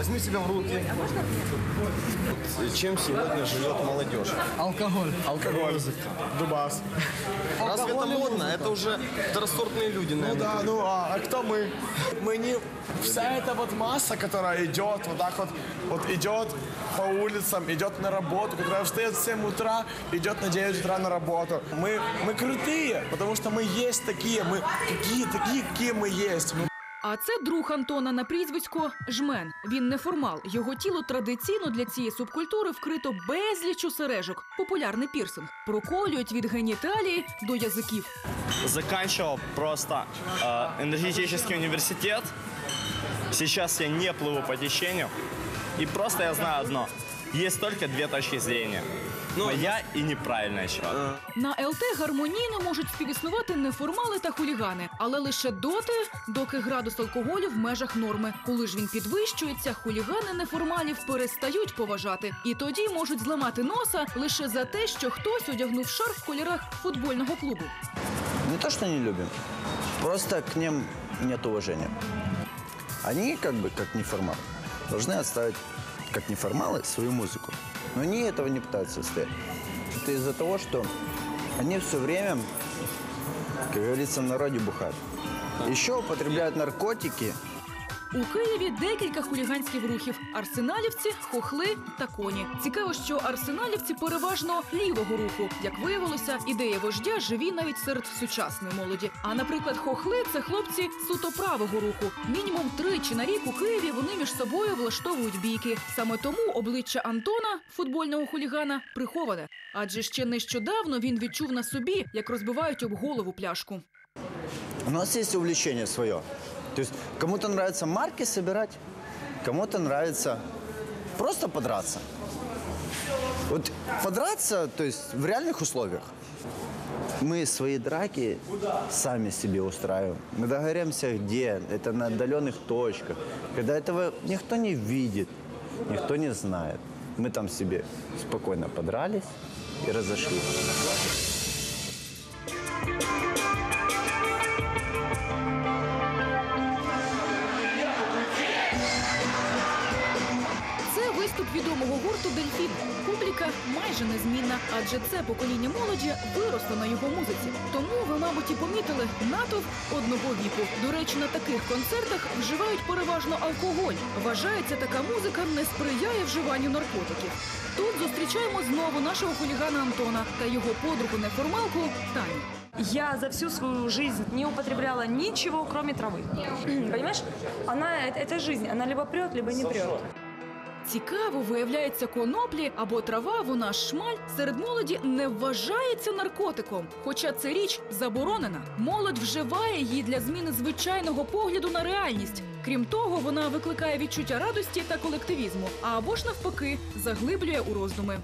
Возьми себя в руки. Вот Чем сегодня живет молодежь? Алкоголь. Алкоголь. Дубас. Разве это модно? Это уже второсортные люди, Ну наверное. да, ну а, а кто мы? Мы не вся эта вот масса, которая идет вот так вот, вот идет по улицам, идет на работу, которая встает в 7 утра, идет на 9 утра на работу. Мы, мы крутые, потому что мы есть такие, мы такие, такие, какие мы есть. Мы А це друг Антона на прізвисько Жмен. Він неформал. Його тіло традиційно для цієї субкультури вкрито безлічу сережок. Популярний пірсинг. Проколюють від геніталії до язиків. заканчивал просто э, энергетический университет. Сейчас я не плыву по течению. И просто я знаю одно. Есть только две точки зрения. Моя и неправильная человек. На ЛТ гармонійно можуть співіснувати неформали та хулігани, але лише доти, доки градус алкоголю в межах норми. Коли ж він підвищується, хулігани неформалів перестають поважати, і тоді можуть зламати носа лише за те, що хтось одягнув шарф в кольорах футбольного клубу. Не то, что не любим, просто к ним нет уважения. Они, как бы, как неформалы, должны отставить, как неформалы, свою музыку. Но они этого не пытаются сделать. Это из-за того, что они все время, как говорится, в народе бухают. Еще употребляют наркотики, у Києві декілька хуліганських рухів: арсеналівці, хохли та коні. Цікаво, що арсеналівці переважно лівого руху. Як виявилося, ідея вождя живі навіть серед сучасної молоді. А наприклад, хохли це хлопці суто правого руху. Мінімум тричі на рік у Києві вони між собою влаштовують бійки. Саме тому обличчя Антона, футбольного хулігана, приховане. Адже ще нещодавно він відчув на собі, як розбивають об голову пляшку. У нас есть увлечение свое. То есть кому-то нравится марки собирать, кому-то нравится просто подраться. Вот подраться, то есть в реальных условиях. Мы свои драки сами себе устраиваем. Мы договоримся где, это на отдаленных точках, когда этого никто не видит, никто не знает. Мы там себе спокойно подрались и разошлись. відомого гурту Дельфін. Публіка майже незмінна, адже це покоління молоді виросло на його музиці. Тому ви, мабуть, і помітили натовп одного віку. До речі, на таких концертах вживають переважно алкоголь. Вважається, така музика не сприяє вживанню наркотиків. Тут зустрічаємо знову нашого хулігана Антона та його подругу неформалку Таню. Я за всю свою жизнь не употребляла ничего, кроме травы. Понимаешь? Она, это, это жизнь. Она либо прет, либо не прет. Цікаво, виявляється, коноплі або трава, вона шмаль серед молоді не вважається наркотиком. Хоча це річ заборонена. Молодь вживає її для зміни звичайного погляду на реальність. Крім того, вона викликає відчуття радості та колективізму, або ж навпаки заглиблює у роздуми.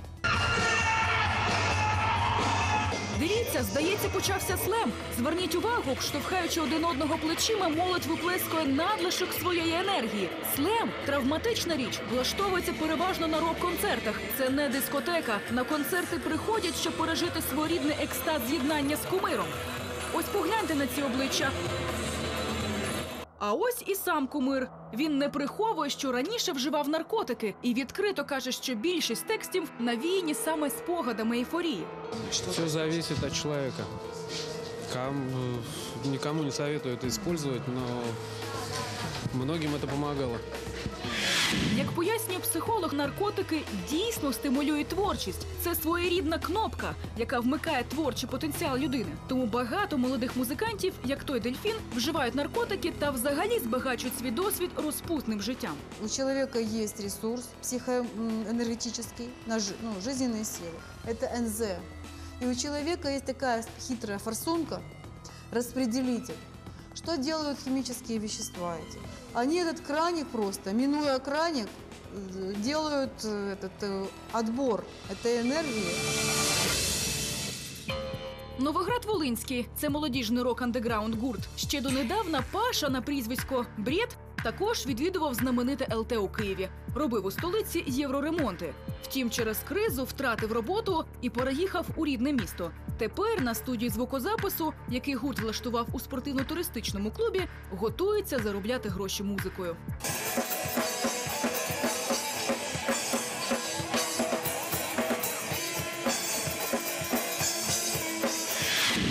Дивіться, здається, почався слем. Зверніть увагу, штовхаючи один одного плечима, молодь виплескує надлишок своєї енергії. Слем травматична річ, влаштовується переважно на рок-концертах. Це не дискотека. На концерти приходять, щоб пережити своєрідний екстаз з'єднання з кумиром. Ось погляньте на ці обличчя. А ось і сам кумир. Він не приховує, що раніше вживав наркотики, і відкрито каже, що більшість текстів навіяні саме спогадами ейфорії. Все зависит от человека. Кам- э, никому не советую это использовать, но многим это помогало. Як пояснює психолог, наркотики дійсно стимулюють творчість. Це своєрідна кнопка, яка вмикає творчий потенціал людини. Тому багато молодих музикантів, як той дельфін, вживають наркотики та взагалі збагачують свій досвід розпутним життям. У человека есть ресурс психоэнергетический, на жи- ну, жизненные силы. Это НЗ. И у человека есть такая хитрая форсунка, распределитель. Что делают химические вещества эти? Они этот краник просто, минуя краник, э, делают э, этот э, отбор этой энергии. Новоград Волинський це молодіжний рок андеграунд гурт. Ще донедавна Паша на прізвисько Брід також відвідував знамените ЛТ у Києві, робив у столиці євроремонти. Втім, через кризу втратив роботу і переїхав у рідне місто. Тепер на студії звукозапису, який гурт влаштував у спортивно-туристичному клубі, готується заробляти гроші музикою.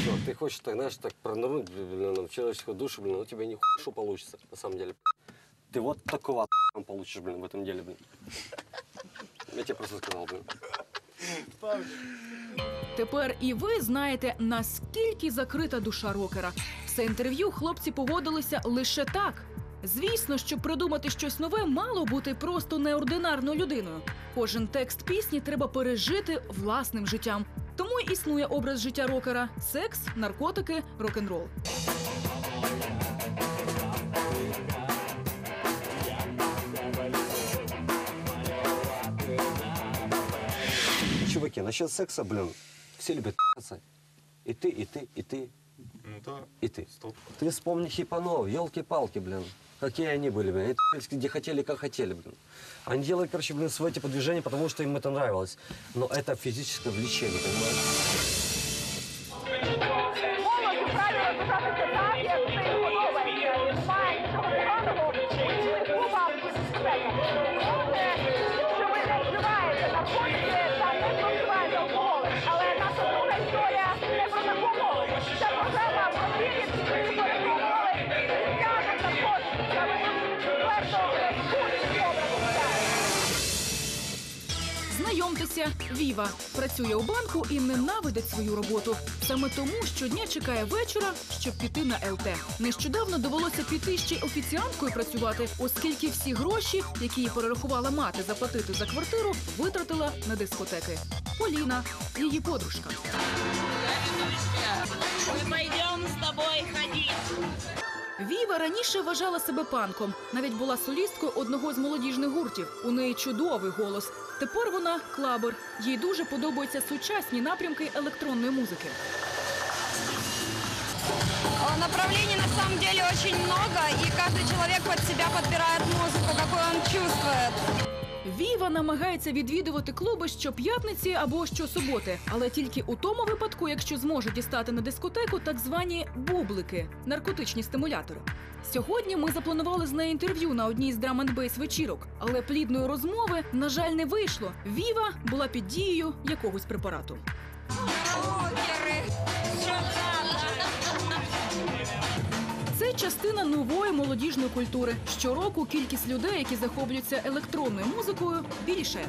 Ну, Ты хочешь так, знаешь, так, ну, блин, человеческую душу, блин, ну тебе не хуй, что получится, на самом деле. Ты вот такого получишь, блин, в этом деле, блин. Я тебе просто сказал, блин. Тепер і ви знаєте, наскільки закрита душа рокера. Все інтерв'ю хлопці погодилися лише так. Звісно, щоб придумати щось нове, мало бути просто неординарною людиною. Кожен текст пісні треба пережити власним життям. Тому існує образ життя рокера: секс, наркотики, рок-н-рол. Чуваки, насчет секса, блин, все любят ***ться. И ты, и ты, и ты, Ну да, и ты. стоп. Ты вспомни хипанов, елки-палки, блин. Какие они были, блин. Они где хотели, как хотели, блин. Они делали, короче, блин, свое типа движение, потому что им это нравилось. Но это физическое влечение, понимаешь? Знайомтеся, Віва працює у банку і ненавидить свою роботу. Саме тому щодня чекає вечора, щоб піти на ЛТ. Нещодавно довелося піти ще й офіціанткою працювати, оскільки всі гроші, які їй перерахувала мати заплатити за квартиру, витратила на дискотеки. Поліна, її подружка. Віва раніше вважала себе панком. Навіть була солісткою одного з молодіжних гуртів. У неї чудовий голос. Тепер вона клабер. Їй дуже подобаються сучасні напрямки електронної музики. Э, Направлений на самом деле очень много, и каждый человек под себя подбирает музыку, какую он чувствует. Віва намагається відвідувати клуби щоп'ятниці або щосуботи, але тільки у тому випадку, якщо зможе дістати на дискотеку так звані бублики наркотичні стимулятори. Сьогодні ми запланували з нею інтерв'ю на одній з драм бейс вечірок, але плідної розмови, на жаль, не вийшло. Віва була під дією якогось препарату. Частина нової молодіжної культури. Щороку кількість людей, які захоплюються електронною музикою, більшає.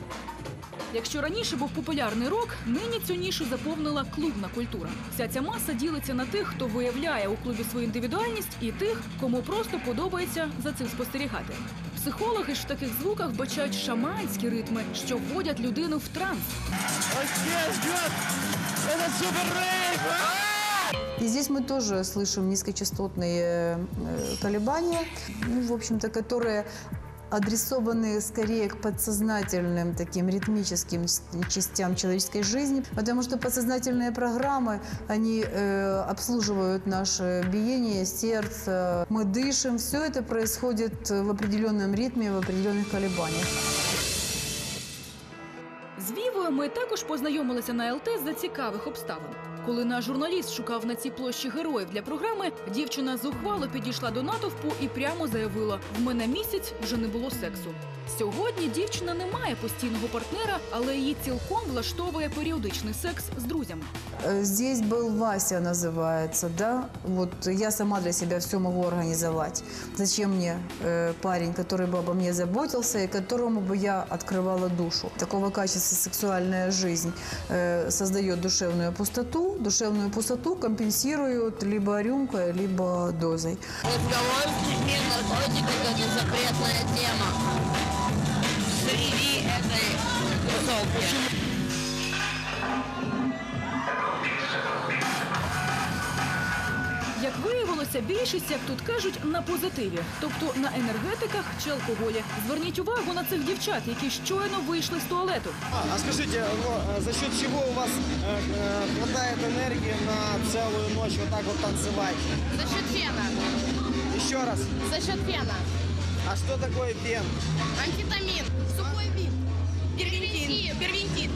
Якщо раніше був популярний рок, нині цю нішу заповнила клубна культура. Вся ця маса ділиться на тих, хто виявляє у клубі свою індивідуальність, і тих, кому просто подобається за цим спостерігати. Психологи ж в таких звуках бачають шаманські ритми, що вводять людину в транс. И здесь мы тоже слышим низкочастотные э, колебания, ну, в общем-то, которые адресованы скорее к подсознательным таким ритмическим с- частям человеческой жизни, потому что подсознательные программы, они э, обслуживают наше биение сердца, мы дышим, все это происходит в определенном ритме, в определенных колебаниях. З Вівою ми також познайомилися на ЛТ за цікавих обставин. Коли наш журналіст шукав на цій площі героїв для програми, дівчина зухвало підійшла до натовпу і прямо заявила: в мене місяць вже не було сексу. Сьогодні дівчина не має постійного партнера, але її цілком влаштовує періодичний секс з друзями. Э, Здесь был Вася, называется, да. Вот я сама для себя все могу организовать. Зачем мне э, парень, который бы обо мне заботился и которому бы я открывала душу? Такого качества сексуальная жизнь э, создает душевную пустоту. Душевную пустоту компенсируют либо рюмкой, либо дозой. Разговор с людьми это запретная тема. Среди этой тусовки. виявилося, більшість, як тут кажуть, на позитиві, тобто на енергетиках чи алкоголі. Зверніть увагу на цих дівчат, які щойно вийшли з туалету. А скажите, ну, э, за счет чего у вас э, э, хватает энергии на целую ночь вот так вот танцевать? За счет фена. Еще раз. За счет фена. А что такое пен? Амфетамин. Сухой вид. Первентин. Первентин.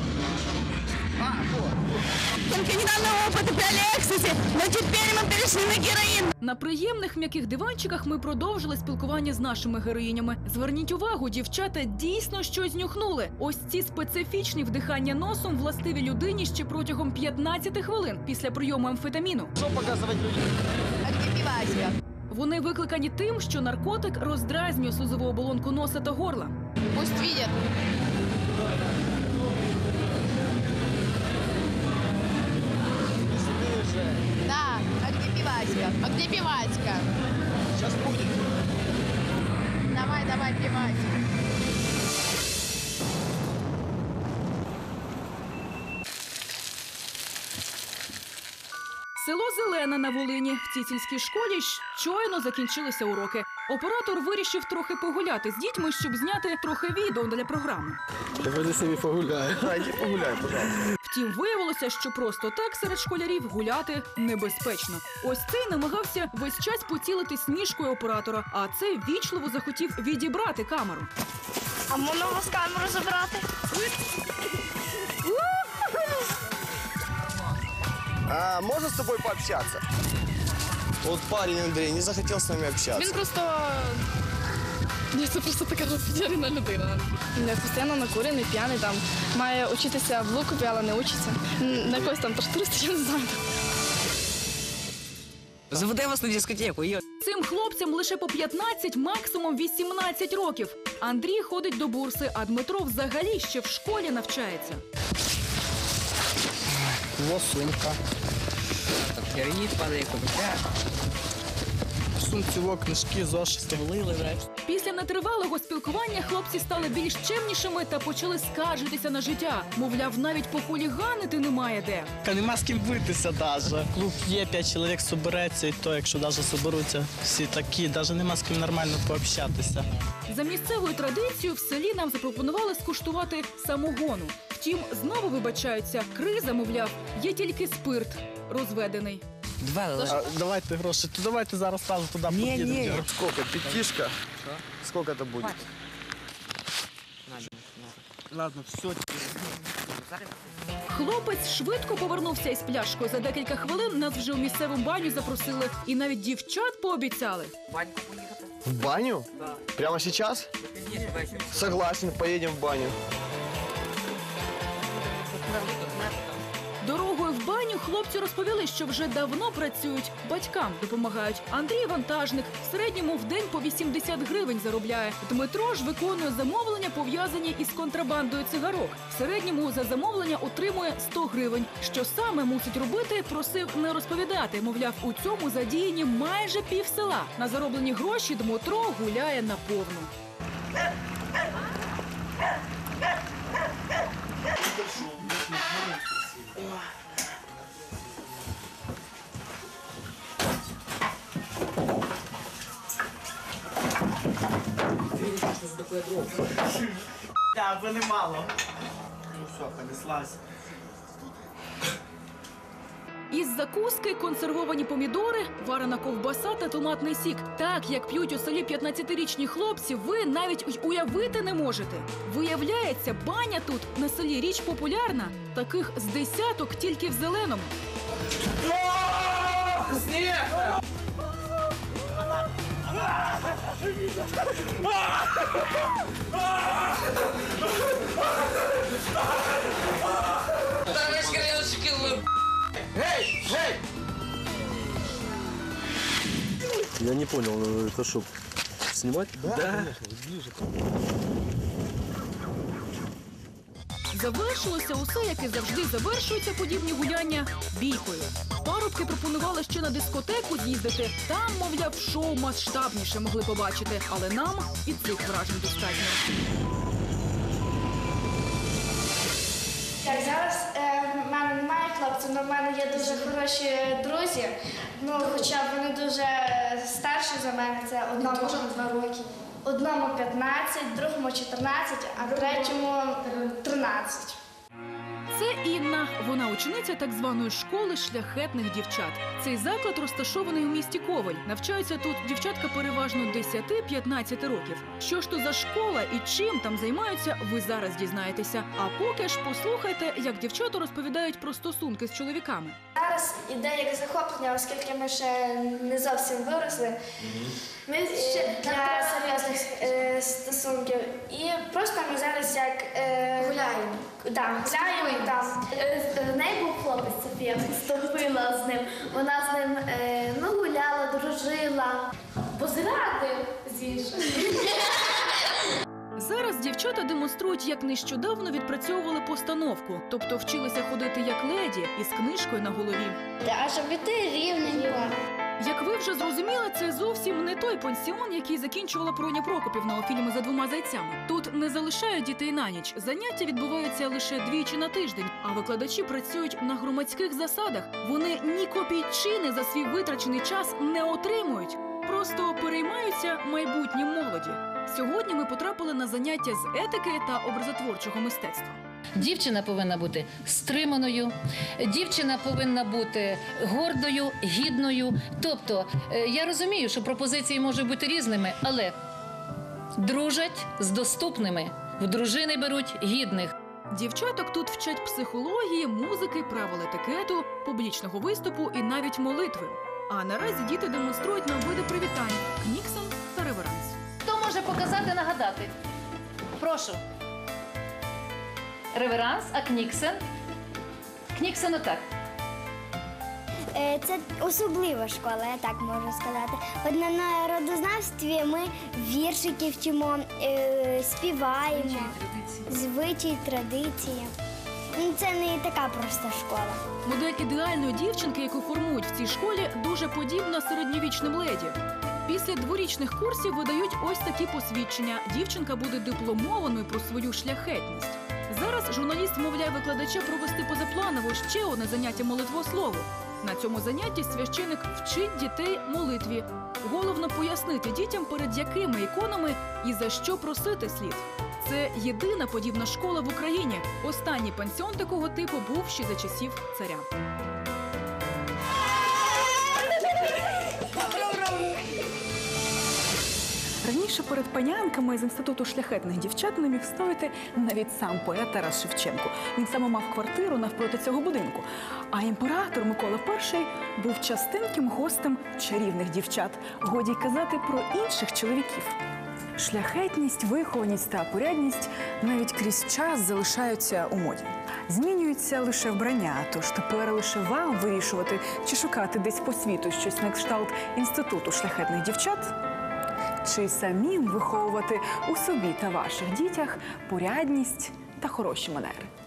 Только недавно опыт брали экстази, но теперь мы перешли на героин. На приємних м'яких диванчиках ми продовжили спілкування з нашими героїнями. Зверніть увагу, дівчата дійсно щось нюхнули. Ось ці специфічні вдихання носом властиві людині ще протягом 15 хвилин після прийому амфетаміну. Что показывать людям? Вони викликані тим, що наркотик роздразнює слизову оболонку носа та горла. Пусть видят. Пивасика? А где пивасика? Сейчас будет. Давай, давай, пивасик. Село Зелене на Волині. В цій сільській школі щойно закінчилися уроки. Оператор вирішив трохи погуляти з дітьми, щоб зняти трохи відео для програми. Давайте собі погуляю. Иди погуляй, пожалуйста. Втім, виявилося, що просто так серед школярів гуляти небезпечно. Ось цей намагався весь час поцілити сніжкою оператора, а цей вічливо захотів відібрати камеру. А можна у вас камеру забрати? А, можно с тобой пообщаться? Вот парень Андрей не захотел с нами общаться. Він просто. Ні, це просто така розпечерена людина. Не постійно накурений, п'яний там. Має учитися в лукупі, але не учиться. На якось там тракториста, я не знаю. Заведе вас на дискотеку, йо. Цим хлопцям лише по 15, максимум 18 років. Андрій ходить до бурси, а Дмитро взагалі ще в школі навчається. Сумка. Там падає, кобуся. В книжки, зошити. Влили. Після нетривалого спілкування хлопці стали більш чемнішими та почали скаржитися на життя. Мовляв, навіть похуліганити немає де. Та нема з ким битися даже. Клуб є, п'ять чоловік собереться, і то, якщо даже соберуться всі такі, даже нема з ким нормально пообщатися. За місцевою традицією в селі нам запропонували скуштувати самогону. Втім, знову вибачаються, криза, мовляв, є тільки спирт розведений. Два А, давайте гроші, то давайте зараз сразу туди Ні, поїдемо. ні. Дядя. Сколько? Пятишка? Сколько это будет? Ладно, все. Хлопець швидко повернувся із пляшкою. За декілька хвилин нас вже у місцеву баню запросили, і навіть дівчат пообіцяли. Баньку поїхати? В баню? Прямо сейчас? Ні, вечір. Согласен, поедем в баню. Хлопці розповіли, що вже давно працюють, батькам допомагають. Андрій вантажник в середньому в день по 80 гривень заробляє. Дмитро ж виконує замовлення, пов'язані із контрабандою цигарок. В середньому за замовлення отримує 100 гривень. Що саме мусить робити, просив не розповідати. Мовляв, у цьому задіяні майже пів села. На зароблені гроші Дмитро гуляє наповну. Ви немало. Ну все, понеслась. Із закуски консервовані помідори, варена ковбаса та томатний сік. Так як п'ють у селі 15-річні хлопці, ви навіть й уявити не можете. Виявляється, баня тут на селі річ популярна. Таких з десяток тільки в зеленому. Я не понял, это что, снимать? Да. Завершилося усе, як і завжди завершуються подібні гуляння бійкою. Парубки пропонували ще на дискотеку з'їздити. Там, мовляв, шоу масштабніше могли побачити, але нам і цих вражень достатньо. Так, зараз е, в мене немає хлопців, але в мене є дуже хороші друзі. Ну, хоча вони дуже старші за мене, це одному два роки. Одному 15, другому 14, а третьому 13. Це Інна. Вона учениця так званої школи шляхетних дівчат. Цей заклад розташований у місті Коваль. Навчаються тут дівчатка переважно 10-15 років. Що ж то за школа і чим там займаються, ви зараз дізнаєтеся. А поки ж послухайте, як дівчата розповідають про стосунки з чоловіками. Зараз іде як захоплення, оскільки ми ще не зовсім виросли. Ми ще для серйозних е, стосунків. І просто ми зараз як е, гуляємо. Да, гуляємо там. Е, В неї був хлопець Софія, вступила з ним. Вона з ним е, ну, гуляла, дружила. Позирати, звісно. Зараз дівчата демонструють, як нещодавно відпрацьовували постановку, тобто вчилися ходити як леді із книжкою на голові. А щоб іти рівненько. Як ви вже зрозуміли, це зовсім не той пансіон, який закінчувала Проня Прокопівна у фільмі за двома зайцями. Тут не залишають дітей на ніч. Заняття відбуваються лише двічі на тиждень, а викладачі працюють на громадських засадах. Вони ні копійчини за свій витрачений час не отримують, просто переймаються майбутнім молоді. Сьогодні ми потрапили на заняття з етики та образотворчого мистецтва. Дівчина повинна бути стриманою, дівчина повинна бути гордою, гідною. Тобто, е, я розумію, що пропозиції можуть бути різними, але дружать з доступними. В дружини беруть гідних. Дівчаток тут вчать психології, музики, правил етикету, публічного виступу і навіть молитви. А наразі діти демонструють нам види привітань може показати, нагадати? Прошу. Реверанс, а Кніксен? Кніксен отак. Е, Це особлива школа, я так можу сказати. От на народознавстві ми віршики вчимо, е, співаємо, звичаї, традиції. Ну, Це не така проста школа. Модель ідеальної дівчинки, яку формують в цій школі, дуже подібна середньовічним леді. Після дворічних курсів видають ось такі посвідчення. Дівчинка буде дипломованою про свою шляхетність. Зараз журналіст вмовляє викладача провести позапланово ще одне заняття молитвослову. На цьому занятті священик вчить дітей молитві. Головно пояснити дітям, перед якими іконами і за що просити слід. Це єдина подібна школа в Україні. Останній пансіон такого типу був ще за часів царя. Раніше перед панянками з інституту шляхетних дівчат не міг стояти навіть сам поет Тарас Шевченко. Він саме мав квартиру навпроти цього будинку. А імператор Микола І був частеньким гостем чарівних дівчат. Годі казати про інших чоловіків. Шляхетність, вихованість та порядність навіть крізь час залишаються у моді. Змінюється лише вбрання, тож тепер лише вам вирішувати, чи шукати десь по світу щось на кшталт інституту шляхетних дівчат, чи самим виховувати у собі та ваших дітях порядність та хороші манери.